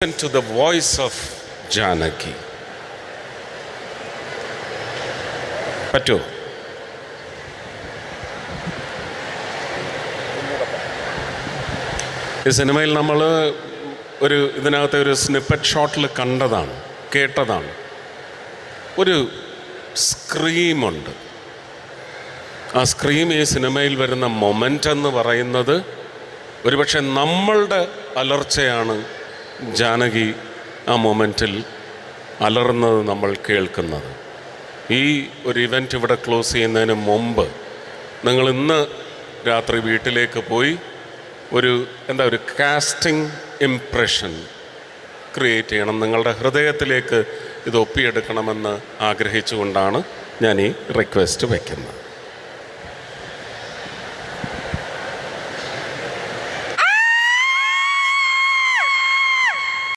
to the voice of Janaki. പറ്റുമോ ഈ സിനിമയിൽ നമ്മൾ ഒരു ഇതിനകത്തെ ഒരു സ്നിപ്പറ്റ് ഷോട്ടിൽ കണ്ടതാണ് കേട്ടതാണ്. ഒരു സ്ക്രീമുണ്ട് ആ സ്ക്രീം ഈ സിനിമയിൽ വരുന്ന മൊമെന്റ് എന്ന് പറയുന്നത് ഒരുപക്ഷെ നമ്മളുടെ അലർച്ചയാണ് ജാനകി ആ മൊമെന്റിൽ അലർന്നത് നമ്മൾ കേൾക്കുന്നത്. ഈ ഒരു ഇവന്റ് ഇവിടെ ക്ലോസ് ചെയ്യുന്നതിന് മുമ്പ് നിങ്ങൾ ഇന്ന് രാത്രി വീട്ടിലേക്ക് പോയി ഒരു എന്താ ഒരു കാസ്റ്റിംഗ് ഇംപ്രഷൻ ക്രിയേറ്റ് ചെയ്യണം. നിങ്ങളുടെ ഹൃദയത്തിലേക്ക് ഇത് ഒപ്പിയെടുക്കണമെന്ന് ആഗ്രഹിച്ചുകൊണ്ടാണ് ഞാൻ ഈ റിക്വസ്റ്റ് വയ്ക്കുന്നത്